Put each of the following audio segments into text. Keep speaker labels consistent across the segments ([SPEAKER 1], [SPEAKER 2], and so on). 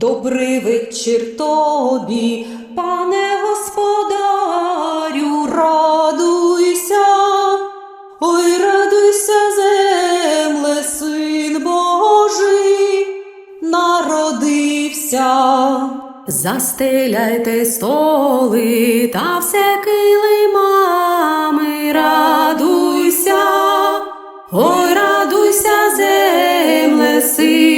[SPEAKER 1] Добрий вечір тобі, пане господарю, радуйся, ой, радуйся, земле, син Божий, народився. Застеляйте столи та все килимами, радуйся, ой, радуйся, земле, син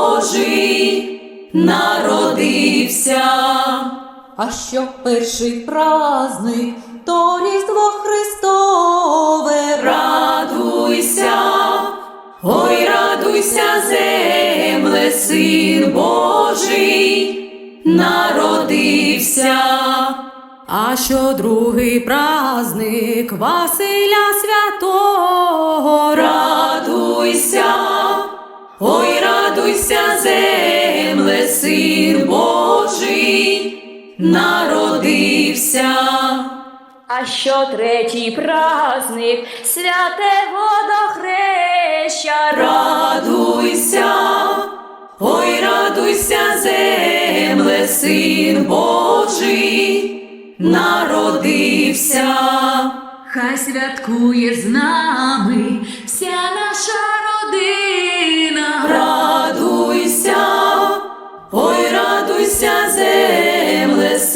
[SPEAKER 1] народився. А що перший праздник, то Різдво Христове, радуйся, ой, радуйся, земле, син Божий, народився. А що другий праздник Василя Святого, радуйся, син Божий, народився.
[SPEAKER 2] А що третій праздник святе водохреща.
[SPEAKER 1] Радуйся, ой, радуйся, земле, син Божий, народився.
[SPEAKER 2] Хай святкує з нами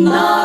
[SPEAKER 1] народився.